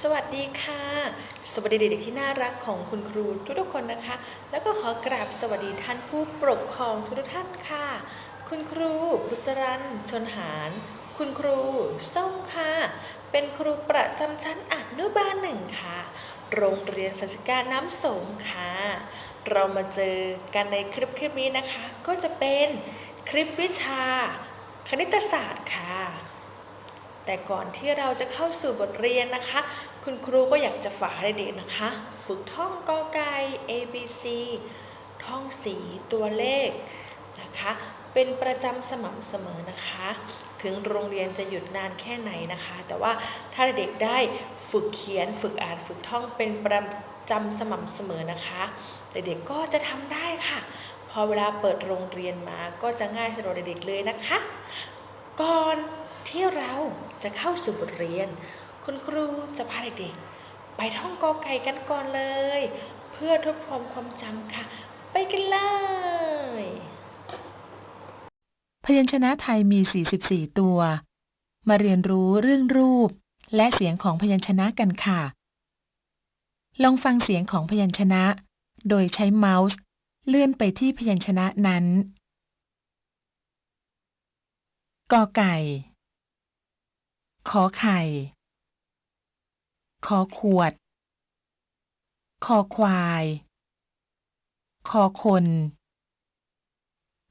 สวัสดีค่ะ สวัสดีเด็กๆที่น่ารักของคุณครูทุกๆคนนะคะ แล้วก็ขอกราบสวัสดีท่านผู้ปกครองทุกๆท่านค่ะ คุณครูบุษรันชนหาร คุณครูส้มค่ะ เป็นครูประจำชั้นอนุบาลหนึ่งค่ะ โรงเรียนสันติการน้ำสงค่ะ เรามาเจอกันในคลิปคลิปนี้นะคะ ก็จะเป็นคลิปวิชา คณิตศาสตร์ค่ะ แต่ก่อนที่เราจะเข้าสู่บทเรียนนะคะ คุณครูก็อยากจะฝากให้เด็กนะคะ ฝึกท่องกอไก่ A B C ท่องสีตัวเลขนะคะ เป็นประจำสม่ำเสมอนะคะ ถึงโรงเรียนจะหยุดนานแค่ไหนนะคะ แต่ว่าถ้าเด็กได้ฝึกเขียน ฝึกอ่าน ฝึกท่องเป็นประจำสม่ำเสมอนะคะ เด็กๆก็จะทำได้ค่ะ พอเวลาเปิดโรงเรียนมาก็จะง่ายสำหรับเด็กๆเลยนะคะ ก่อน ที่เราจะเข้าสู่บทเรียน คุณครูจะพาเด็กๆไปท่องกอไก่กันก่อนเลย เพื่อทบทวนความจำค่ะ ไปกันเลย พยัญชนะไทยมี 44 ตัว มาเรียนรู้เรื่องรูปและเสียงของพยัญชนะกันค่ะ ลองฟังเสียงของพยัญชนะ โดยใช้เมาส์เลื่อนไปที่พยัญชนะนั้นกอไก่ ขอไข่ ขอขวด คอควาย คอคน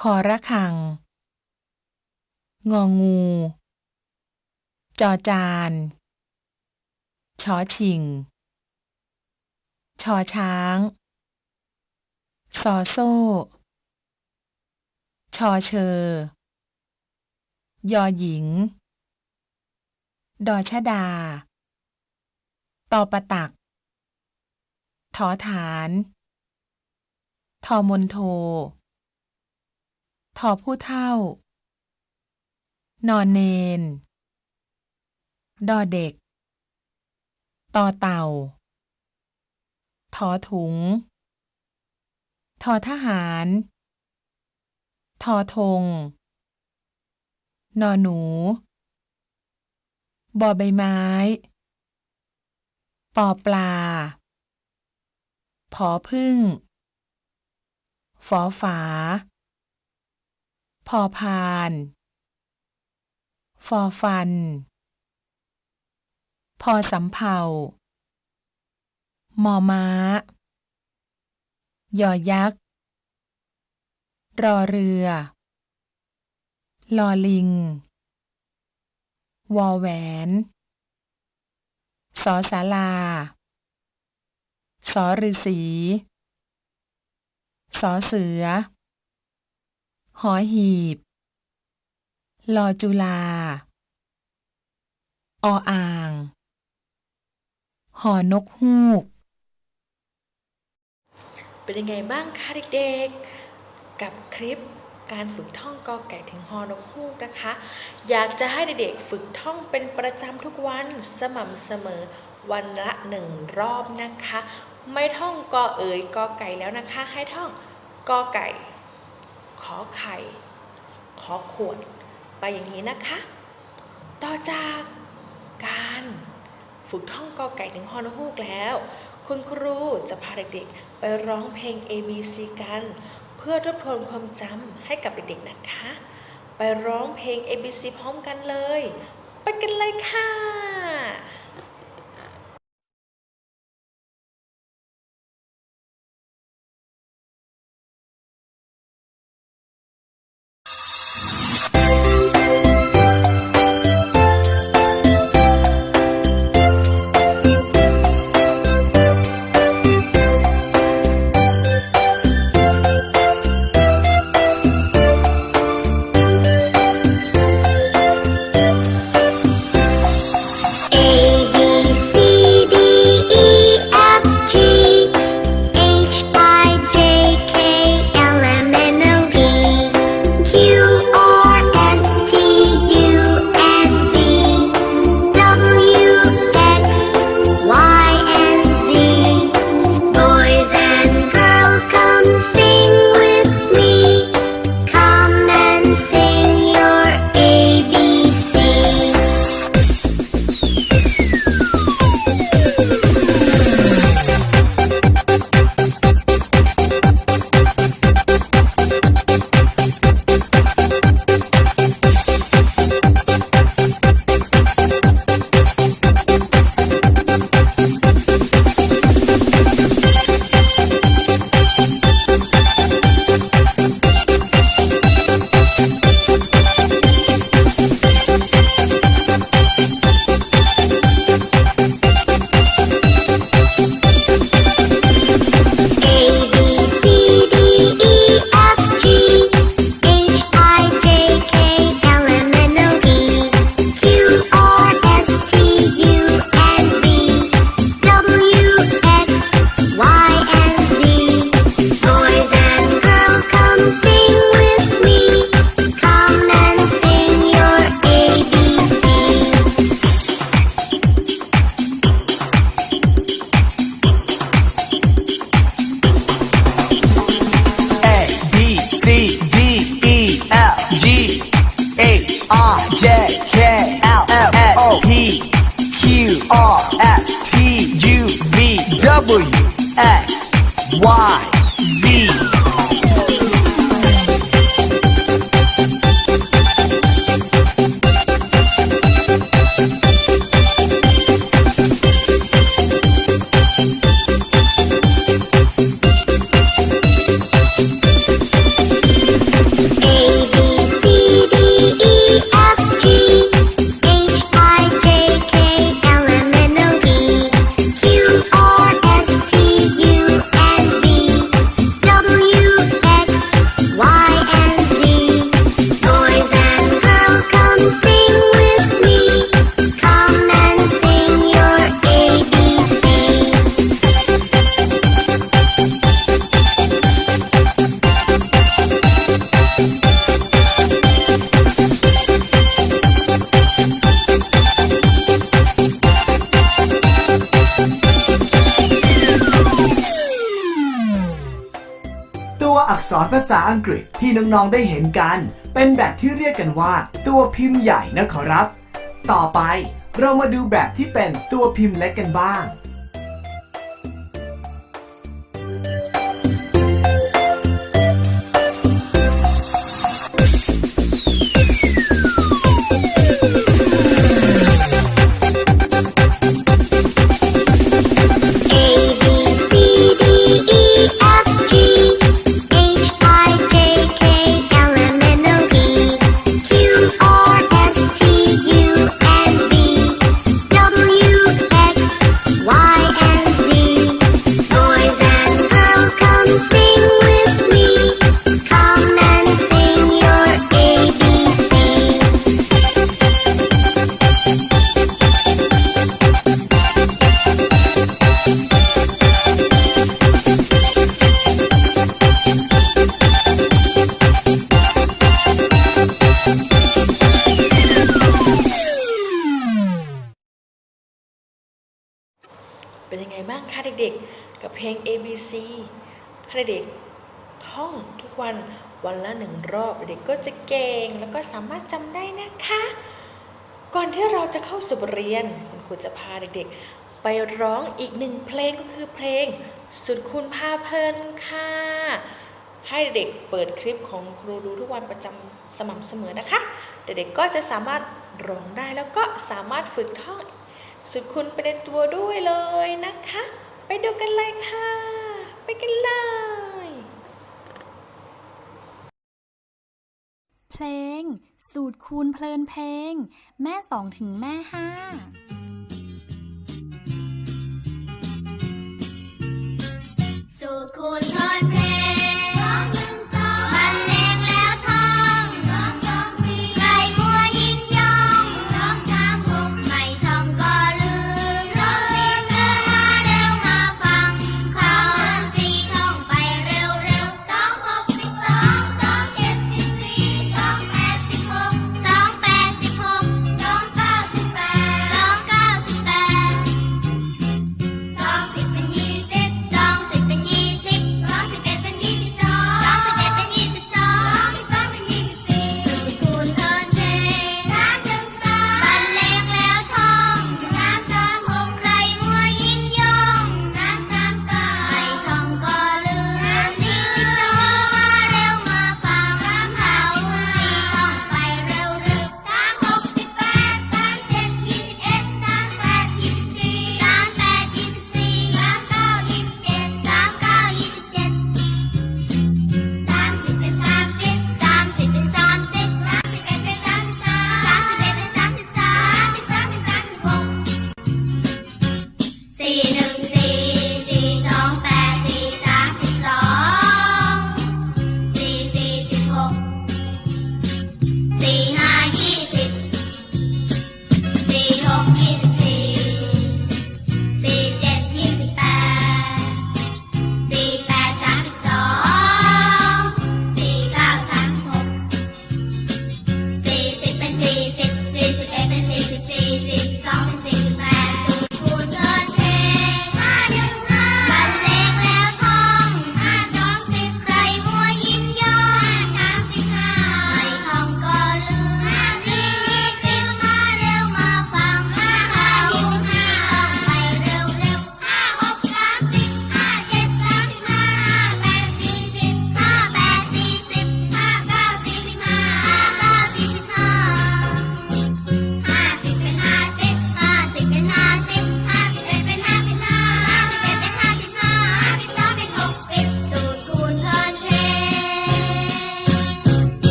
คอระฆัง งองู จอจานชอชิง ชอช้าง ซอโซ่ ชอเชอยอหญิง ดอชดา ตอประตักทอฐาน ทอมนโท ทอผู้เท่า นอนเนน ดอเด็ก ตอเต่าทอถุง ทอทหาร ทอธง นอหนู บอใบไม้ ปอปลา ผอพึ่ง ฝอฝา พอพาน ฟอฟัน พอสำเภามอม้า ยอยักษ์ รอเรือ ลอลิง วอแหวน สอสาลา สอฤษี สอเสือ หอหีบ ลอจุลา ออ่าง หอนกฮูก เป็นยังไงบ้างคะเด็กๆ กับคลิป การฝึกท่องกอไก่ถึงฮอนกฮูกนะคะ อยากจะให้เด็กๆฝึกท่องเป็นประจำทุกวันสม่ำเสมอวันละหนึ่งรอบนะคะ ไม่ท่องกอเอ๋ยกอไก่แล้วนะคะ ให้ท่องกอไก่ ขอไข่ ขอขวด ไปอย่างนี้นะคะ ต่อจากการฝึกท่องกอไก่ถึงฮอนกฮูกแล้ว คุณครูจะพาเด็กๆไปร้องเพลง A B C กัน เพื่อทบทวนความจำให้กับเด็กๆนะคะ ไปร้องเพลง A B C พร้อมกันเลย ไปกันเลยค่ะ อนภาษาอังกฤษที่น้องๆได้เห็นกัน เป็นแบบที่เรียกกันว่า ตัวพิมพ์ใหญ่นะขอรับ ต่อไปเรามาดูแบบที่เป็นตัวพิมพ์เล็กกันบ้าง เด็กก็จะเก่ง แล้วก็สามารถจำได้นะคะ ก่อนที่เราจะเข้าสู่เรียน คุณครูจะพาเด็กๆ ไปร้องอีกหนึ่งเพลงก็คือเพลง สุดคุณพาเพลินค่ะ ให้เด็กเปิดคลิปของครูดูทุกวันประจำสม่ำเสมอนะคะ เด็กๆก็จะสามารถร้องได้แล้วก็สามารถฝึกท่องสุดคุณไปในตัวด้วยเลยนะคะ ไปดูกันเลยค่ะ ไปกันเลย เพลง สูตรคูณเพลินเพลง แม่สองถึงแม่ห้าสูตรคูณเพลินเพลง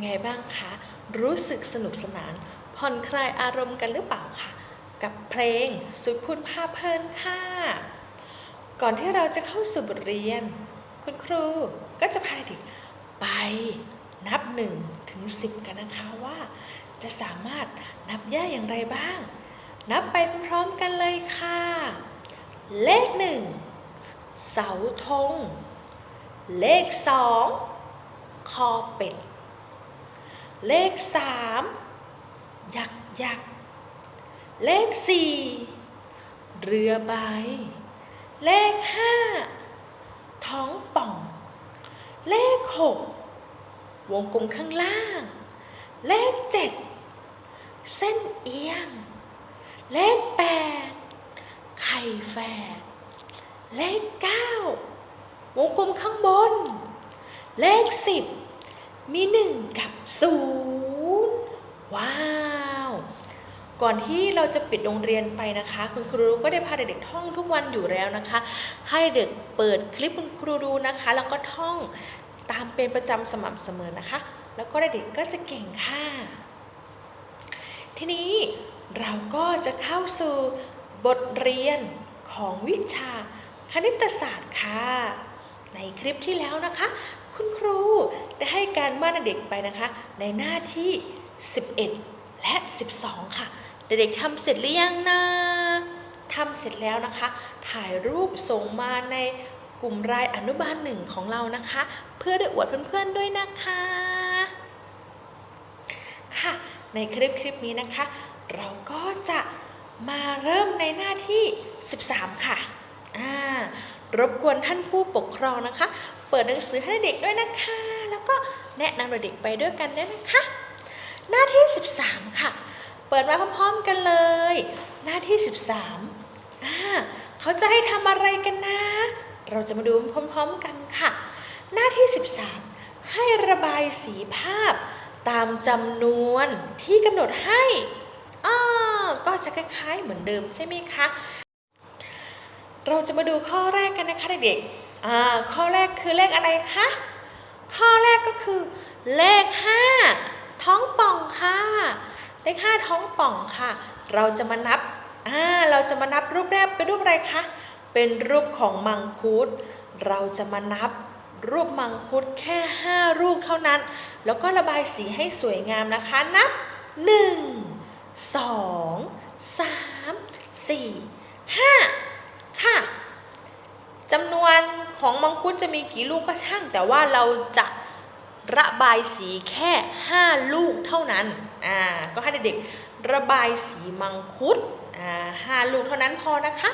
ยังไงบ้างคะ รู้สึกสนุกสนาน ผ่อนคลายอารมณ์กันหรือเปล่าคะกับเพลงสุดคุณภาพเพลินค่ะ ก่อนที่เราจะเข้าสู่บทเรียน คุณครูก็จะพาเด็กไปนับหนึ่งถึงสิบกันนะคะว่า จะสามารถนับได้อย่างไรบ้าง นับไปพร้อมกันเลยค่ะ เลขหนึ่งเสาธง เลขสองคอเป็ด เลขสามยักยักเลขสี่เรือใบ เลขห้าท้องป่อง เลขหกวงกลมข้างล่าง เลขเจ็ดเส้นเอียง เลขแปดไข่แฝดเลขเก้าวงกลมข้างบน เลขสิบ มีหนึ่งกับศูนย์ว้าว ก่อนที่เราจะปิดโรงเรียนไปนะคะ คุณครูก็ได้พาเด็กๆท่องทุกวันอยู่แล้วนะคะ ให้เด็กเปิดคลิปคุณครูดูนะคะ แล้วก็ท่องตามเป็นประจำสม่ำเสมอนะคะ แล้วก็เด็กๆก็จะเก่งค่ะ ทีนี้เราก็จะเข้าสู่บทเรียนของวิชาคณิตศาสตร์ค่ะ ในคลิปที่แล้วนะคะ คุณครู ได้ให้การบ้านเด็กไปนะคะ ในหน้าที่ 11 และ 12 ค่ะ เด็กๆทำเสร็จหรือยังนะทำเสร็จแล้วนะคะ ถ่ายรูปส่งมาในกลุ่มรายอนุบาลหนึ่งของเรานะคะ เพื่อได้อวดเพื่อนๆด้วยนะคะ ค่ะ ในคลิปคลิปนี้นะคะ เราก็จะมาเริ่มในหน้าที่ 13 ค่ะ อ่ารบกวนท่านผู้ปกครองนะคะ เปิดหนังสือให้เด็กด้วยนะคะ แล้วก็แนะนำเด็กไปด้วยกันด้วยนะคะ หน้าที่ 13 ค่ะ เปิดมาพร้อมๆกันเลย หน้าที่ 13อ่าเขาจะให้ทำอะไรกันนะ เราจะมาดูพร้อมๆกันค่ะ หน้าที่ 13 ให้ระบายสีภาพตามจำนวนที่กำหนดให้อ่าก็จะคล้ายๆเหมือนเดิมใช่ไหมคะ เราจะมาดูข้อแรกกันนะคะเด็กๆ อ่าข้อแรกคือเลขอะไรคะ ข้อแรกก็คือ เลข 5 ท้องป่องค่ะ เลข 5 ท้องป่องค่ะ เราจะมานับอ่าเราจะมานับรูปแรกเป็นรูปอะไรคะ เป็นรูปของมังคุด เราจะมานับรูปมังคุดแค่ 5 รูปเท่านั้น แล้วก็ระบายสีให้สวยงามนะคะ นับ 1 2 3 4 5 ค่ะ จำนวนของมังคุดจะมีกี่ลูกก็ช่าง แต่ว่าเราจะระบายสีแค่ 5 ลูกเท่านั้น อ่า ก็ให้เด็กๆระบายสีมังคุด อ่าห้าลูกเท่านั้นพอนะคะ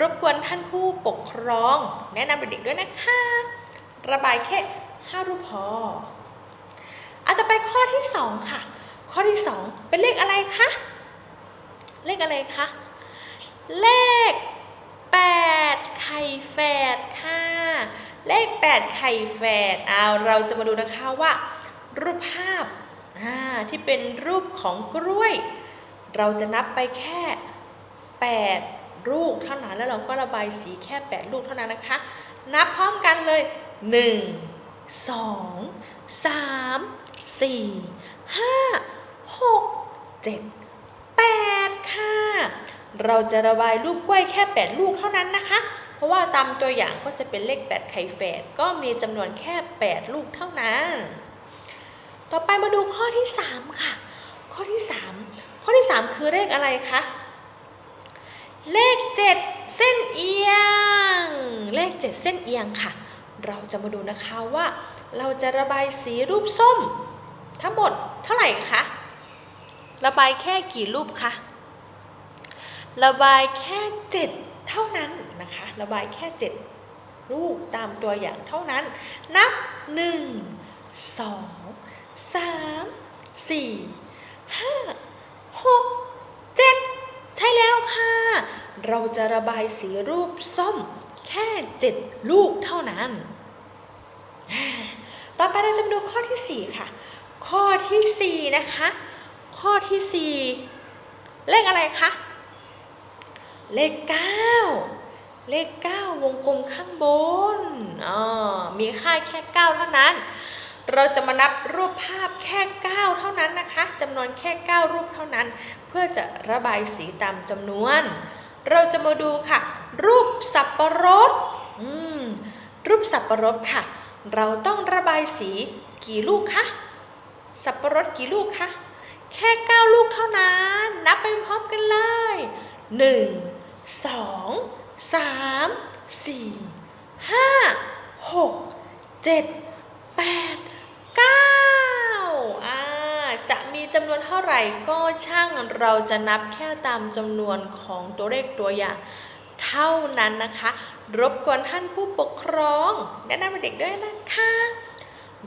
รบกวนท่านผู้ปกครอง แนะนำเด็กๆด้วยนะคะ ระบายแค่ 5 รูปพออาต่อไปข้อที่ 2 ค่ะ ข้อที่ 2 เป็นเลขอะไรคะ เลขอะไรคะ เลข 8 ไข่แฝดค่ะ เลข 8 ไข่แฝดเอาเราจะมาดูนะคะว่า รูปภาพอ่าที่เป็นรูปของกล้วย เราจะนับไปแค่ 8 ลูกเท่านั้นแล้วเราก็ระบายสีแค่ 8 ลูกเท่านั้นนะคะ นับพร้อมกันเลย 1 2 3 4 5 6 7 8 ค่ะ เราจะระบายรูปกล้วยแค่ 8 ลูกเท่านั้นนะคะ เพราะว่าตามตัวอย่างก็จะเป็นเลข 8 ไข่แฝดก็มีจำนวนแค่ 8 ลูกเท่านั้น ต่อไปมาดูข้อที่ 3 ค่ะ ข้อที่ 3 ข้อที่ 3 คือเลขอะไรคะ เลข 7 เส้นเอียง เลข 7 เส้นเอียงค่ะ เราจะมาดูนะคะว่า เราจะระบายสีรูปส้ม ทั้งหมดเท่าไหร่คะ ระบายแค่กี่รูปคะ ระบายแค่ 7 เท่านั้นนะคะ ระบายแค่ 7 ลูกตามตัวอย่างเท่านั้น นับ 1 2 3 4 5 6 7 ใช่แล้วค่ะ เราจะระบายสีรูปส้มแค่ 7 ลูกเท่านั้น ต่อไปเราจะมาดูข้อที่ 4 ค่ะ ข้อทีสี่4 นะคะ ข้อทีสี่ 4 เลขอะไรคะ เลข 9 เลข 9 วงกลมข้างบนอ๋อมีค่าแค่ 9 เท่านั้น เราจะมานับรูปภาพแค่ 9 เท่านั้นนะคะจำนวนแค่ 9 รูปเท่านั้น เพื่อจะระบายสีตามจำนวน เราจะมาดูค่ะ รูปสับปะรดอืมรูปสับปะรดค่ะ เราต้องระบายสีกี่ลูกคะสับปะรดกี่ลูกคะแค่ 9 ลูกเท่านั้น นับไปพร้อมกันเลย 1 2 3 4 5 6 7 8 9อ่าจะมีจำนวนเท่าไหร่ก็ช่างเราจะนับแค่ตามจำนวนของตัวเลขตัวอย่างเท่านั้นนะคะ รบกวนท่านผู้ปกครองแนะนำเด็กด้วยนะคะ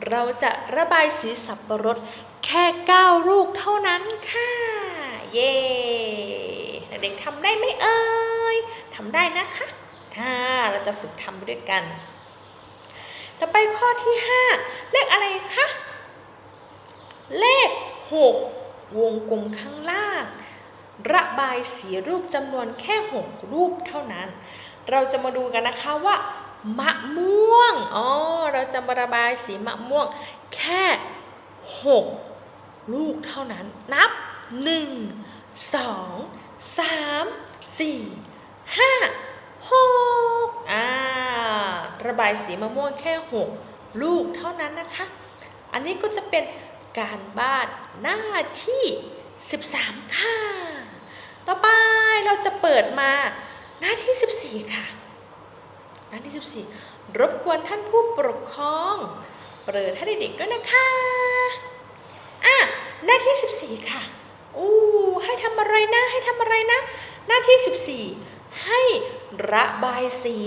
เราจะระบายสีสับปะรดแค่ 9 ลูกเท่านั้นค่ะ เย้เด็กทำได้ไหมเอ่ย ทำได้นะคะอ่าเราจะฝึกทำไปด้วยกัน ต่อไปข้อที่ 5 เลขอะไรคะ เลข 6 วงกลมข้างล่าง ระบายสีรูปจำนวนแค่ 6 รูปเท่านั้น เราจะมาดูกันนะคะว่ามะม่วง อ๋อ เราจะมาระบายสีมะม่วงแค่ 6 ลูกเท่านั้น นับ 1 2 3 4 5 6อ่าระบายสีมะม่วงแค่6ลูกเท่านั้นนะคะ อันนี้ก็จะเป็นการบ้านหน้าที่ 13 ค่ะ ต่อไปเราจะเปิดมาหน้าที่ 14 ค่ะ หน้าที่ 14 รบกวนท่านผู้ปกครองเปิดให้เด็กๆด้วยนะคะอะหน้าที่ 14 ค่ะอู้ให้ทำอะไรนะ ให้ทำอะไรนะ หน้าที่ 14 ให้ระบายสี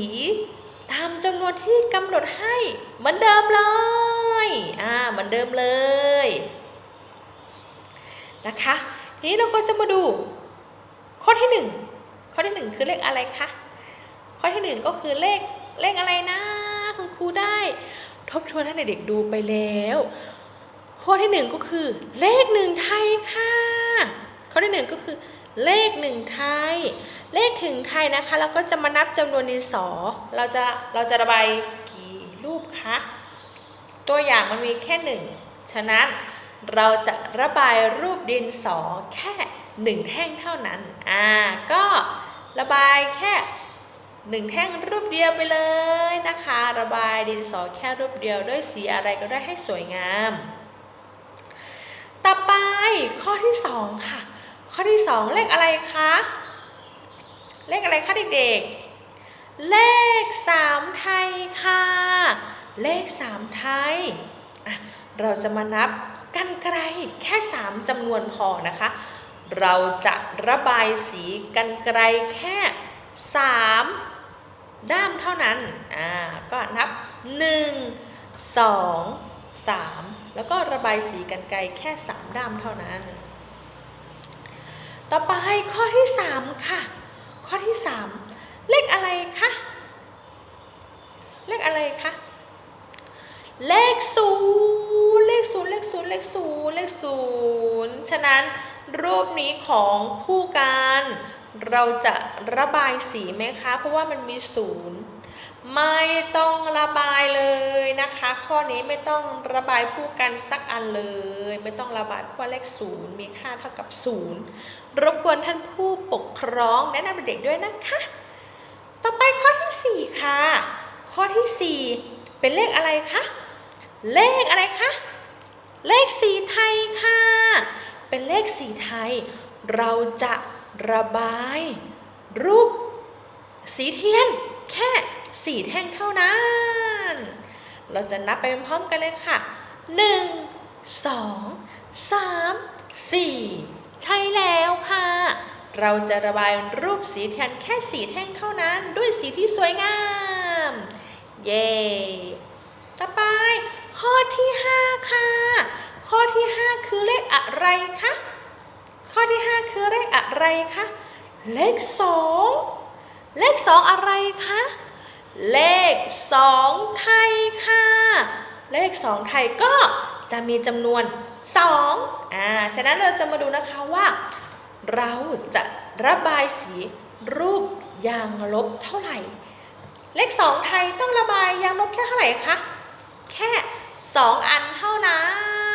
ตามจำนวนที่กำหนดให้เหมือนเดิมเลย อ่าเหมือนเดิมเลย นะคะ ทีนี้เราก็จะมาดู ข้อที่ 1 ข้อที่ 1 คือเลขอะไรคะ ข้อที่ 1 ก็คือเลขเลขอะไรนะคุณครูได้ ทบทวนให้เด็กๆดูไปแล้ว ข้อที่ 1 ก็คือ เลขหนึ่งไทยค่ะ ข้อที่ 1 ก็คือ เลขหนึ่งไทย เลขถึงไทยนะคะ เราก็จะมานับจำนวนดินสอ เราจะเราจะระบายกี่รูปคะ ตัวอย่างมันมีแค่หนึ่ง ฉะนั้นเราจะระบายรูปดินสอแค่หนึ่งแท่งเท่านั้น อ่า ก็ระบายแค่หนึ่งแท่งรูปเดียวไปเลยนะคะ ระบายดินสอแค่รูปเดียวด้วยสีอะไรก็ได้ให้สวยงาม ต่อไปข้อที่สองค่ะ ข้อที่สองเลขอะไรคะ เลขอะไรคะเด็กๆ เลขสามไทยค่ะ เลขสามไทย เราจะมานับกันไกลแค่สามจำนวนพอนะคะ เราจะระบายสีกันไกลแค่สามด้ามเท่านั้น อ่า ก็นับหนึ่งสองสามแล้วก็ระบายสีกันไกลแค่สามด้ามเท่านั้น ต่อไปข้อที่สามค่ะ ข้อที่สามเลขอะไรคะ เลขอะไรคะ เลขศูนย์เลขศูนย์เลขศูนย์เลขศูนย์เลขศูนย์ฉะนั้นรูปนี้ของผู้การ เราจะระบายสีไหมคะ เพราะว่ามันมีศูนย์ไม่ต้องระบายเลยนะคะ ข้อนี้ไม่ต้องระบายผู้กันสักอันเลย ไม่ต้องระบายเพราะว่าเลขศูนย์มีค่าเท่ากับศูนย์รบกวนท่านผู้ปกครองแนะนำเด็กด้วยนะคะ ต่อไปข้อที่ 4 ค่ะ ข้อที่ 4 เป็นเลขอะไรคะเลขอะไรคะเลขสีไทยค่ะ เป็นเลขสีไทย เราจะ ระบาย รูป สีเทียน แค่สีแท่งเท่านั้น เราจะนับไปพร้อมกันเลยค่ะ 1 2 3 4 ใช่แล้วค่ะ เราจะระบายรูปสีเทียนแค่สีแท่งเท่านั้น ด้วยสีที่สวยงาม เย้ต่อไป ข้อที่ 5 ค่ะ ข้อที่ 5 คือเลขอะไรคะ ข้อที่ 5 คือเลขอะไรคะ เลข 2 เลข 2 อะไรคะ เลข 2 ไทยค่ะ เลข 2 ไทยก็จะมีจำนวน 2 อ่า ฉะนั้นเราจะมาดูนะคะว่า เราจะระบายสีรูปยางลบเท่าไหร่ เลข 2 ไทยต้องระบายยางลบแค่เท่าไหร่คะ แค่ 2 อันเท่านั้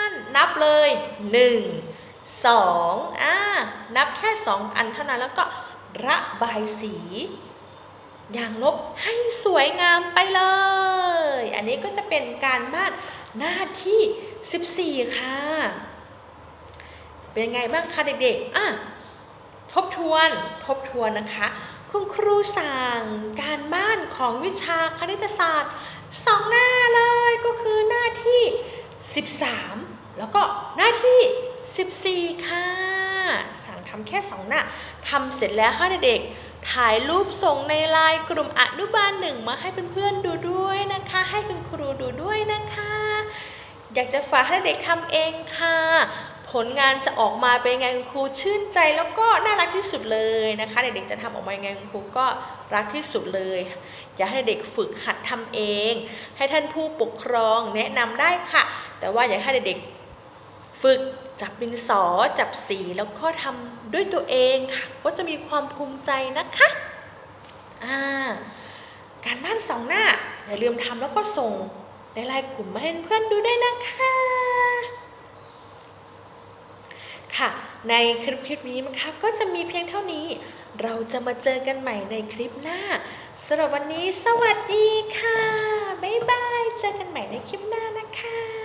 น นับเลย 1 2อ่านับแค่ 2 อันเท่านั้นแล้วก็ระบายสีอย่างลบให้สวยงามไปเลย อันนี้ก็จะเป็นการบ้านหน้าที่ 14 ค่ะ เป็นไงบ้างคะเด็กๆอะทบทวนทบทวนนะคะ คุณครูสั่งการบ้านของวิชาคณิตศาสตร์สองหน้าเลยก็คือหน้าที่ 13 แล้วก็หน้าที่ 14 ค่ะ สั่งทำแค่สองหน้าทำเสร็จแล้วให้เด็กๆถ่ายรูปส่งในไลน์กลุ่มอนุบาลหนึ่งมาให้เพื่อนๆดูด้วยนะคะ ให้คุณครูดูด้วยนะคะ อยากจะฝากให้เด็กทำเองค่ะ ผลงานจะออกมาเป็นไงคุณครูชื่นใจแล้วก็น่ารักที่สุดเลยนะคะ เด็กๆจะทำออกมายังไงคุณครูก็รักที่สุดเลย อยากให้เด็กฝึกหัดทำเอง ให้ท่านผู้ปกครองแนะนำได้ค่ะ แต่ว่าอยากให้เด็กๆ ฝึกจับดินสอจับสีแล้วก็ทำด้วยตัวเองค่ะ ก็จะมีความภูมิใจนะคะอ่าการบ้านสองหน้าอย่าลืมทำแล้วก็ส่งในไลน์กลุ่มมาให้เพื่อนดูได้นะคะค่ะ ในคลิปคลิปนี้นะคะก็จะมีเพียงเท่านี้ เราจะมาเจอกันใหม่ในคลิปหน้าสำหรับวันนี้สวัสดีค่ะ บ๊ายบาย เจอกันใหม่ในคลิปหน้านะคะ